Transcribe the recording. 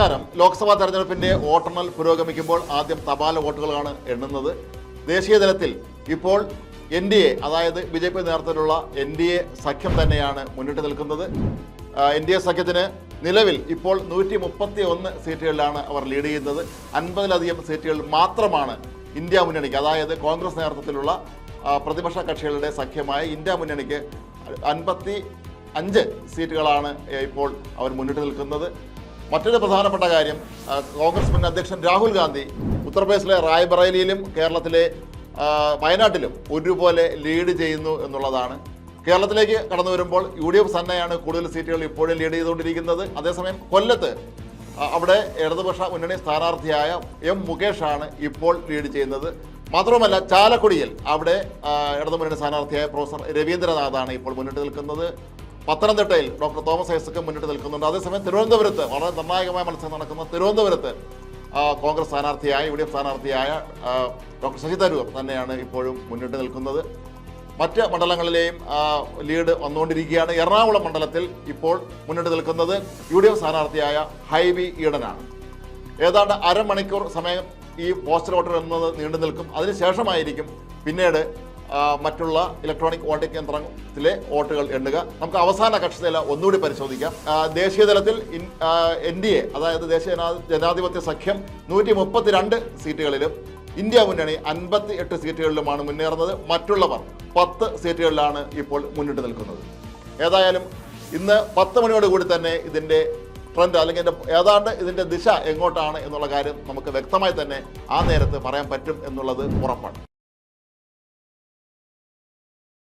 നമസ്കാരം. ലോക്സഭാ തെരഞ്ഞെടുപ്പിന്റെ വോട്ടെണ്ണൽ പുരോഗമിക്കുമ്പോൾ ആദ്യം തപാൽ വോട്ടുകളാണ് എണ്ണുന്നത്. ദേശീയ തലത്തിൽ ഇപ്പോൾ എൻ ഡി എ അതായത് ബി ജെ പി നേതൃത്വത്തിലുള്ള എൻ ഡി എ സഖ്യം തന്നെയാണ് മുന്നിട്ട് നിൽക്കുന്നത്. എൻ ഡി എ സഖ്യത്തിന് നിലവിൽ ഇപ്പോൾ നൂറ്റി മുപ്പത്തി ഒന്ന് സീറ്റുകളിലാണ് അവർ ലീഡ് ചെയ്യുന്നത്. അൻപതിലധികം സീറ്റുകൾ മാത്രമാണ് ഇന്ത്യ മുന്നണിക്ക് അതായത് കോൺഗ്രസ് നേതൃത്വത്തിലുള്ള പ്രതിപക്ഷ കക്ഷികളുടെ സഖ്യമായ ഇന്ത്യ മുന്നണിക്ക് അൻപത്തി അഞ്ച് സീറ്റുകളാണ് ഇപ്പോൾ അവർ മുന്നിട്ട് നിൽക്കുന്നത്. മറ്റൊരു പ്രധാനപ്പെട്ട കാര്യം കോൺഗ്രസ് മുൻ അധ്യക്ഷൻ രാഹുൽ ഗാന്ധി ഉത്തർപ്രദേശിലെ റായ്ബറേലിയിലും കേരളത്തിലെ വയനാട്ടിലും ഒരുപോലെ ലീഡ് ചെയ്യുന്നു എന്നുള്ളതാണ്. കേരളത്തിലേക്ക് കടന്നു വരുമ്പോൾ യു ഡി എഫ് തന്നെയാണ് കൂടുതൽ സീറ്റുകൾ ഇപ്പോഴും ലീഡ് ചെയ്തുകൊണ്ടിരിക്കുന്നത്. അതേസമയം കൊല്ലത്ത് അവിടെ ഇടതുപക്ഷ മുന്നണി സ്ഥാനാർത്ഥിയായ എം മുകേഷാണ് ഇപ്പോൾ ലീഡ് ചെയ്യുന്നത്. മാത്രവുമല്ല ചാലക്കുടിയിൽ അവിടെ ഇടതുമുന്നണി ഇടതു മുന്നണി സ്ഥാനാർത്ഥിയായ പ്രൊഫസർ രവീന്ദ്രനാഥാണ് ഇപ്പോൾ മുന്നിട്ട് നിൽക്കുന്നത്. പത്തനംതിട്ടയിൽ ഡോക്ടർ തോമസ് ഐസക്ക് മുന്നിട്ട് നിൽക്കുന്നുണ്ട്. അതേസമയം തിരുവനന്തപുരത്ത് വളരെ നിർണായകമായ മത്സരം നടക്കുന്ന തിരുവനന്തപുരത്ത് കോൺഗ്രസ് സ്ഥാനാർത്ഥിയായ യു ഡി എഫ് സ്ഥാനാർത്ഥിയായ ഡോക്ടർ ശശി തരൂർ തന്നെയാണ് ഇപ്പോഴും മുന്നിട്ട് നിൽക്കുന്നത്. മറ്റ് മണ്ഡലങ്ങളിലെയും ലീഡ് വന്നുകൊണ്ടിരിക്കുകയാണ്. എറണാകുളം മണ്ഡലത്തിൽ ഇപ്പോൾ മുന്നിട്ട് നിൽക്കുന്നത് യു ഡി എഫ് സ്ഥാനാർത്ഥിയായ ഹൈബി ഈഡനാണ് ഏതാണ്ട് അരമണിക്കൂർ സമയം ഈ പോസ്റ്റൽ വോട്ടർ എന്നത് നീണ്ടു നിൽക്കും അതിനുശേഷമായിരിക്കും പിന്നീട് മറ്റുള്ള ഇലക്ട്രോണിക് വോട്ടിംഗ് യന്ത്രത്തിലെ വോട്ടുകൾ എണ്ണുക. നമുക്ക് അവസാന കക്ഷിതല ഒന്നുകൂടി പരിശോധിക്കാം. ദേശീയ തലത്തിൽ എൻ ഡി എ അതായത് ദേശീയ ജനാ- ജനാധിപത്യ സഖ്യം നൂറ്റി മുപ്പത്തിരണ്ട് സീറ്റുകളിലും ഇന്ത്യ മുന്നണി അൻപത്തി എട്ട് സീറ്റുകളിലുമാണ് മുന്നേറുന്നത്. മറ്റുള്ളവർ പത്ത് സീറ്റുകളിലാണ് ഇപ്പോൾ മുന്നിട്ട് നിൽക്കുന്നത്. ഏതായാലും ഇന്ന് പത്ത് മണിയോട് കൂടി തന്നെ ഇതിന്റെ ട്രെൻഡ് അല്ലെങ്കിൽ ഏതാണ്ട് ഇതിന്റെ ദിശ എങ്ങോട്ടാണ് എന്നുള്ള കാര്യം നമുക്ക് വ്യക്തമായി തന്നെ ആ നേരത്ത് പറയാൻ പറ്റും എന്നുള്ളത് ഉറപ്പാണ്.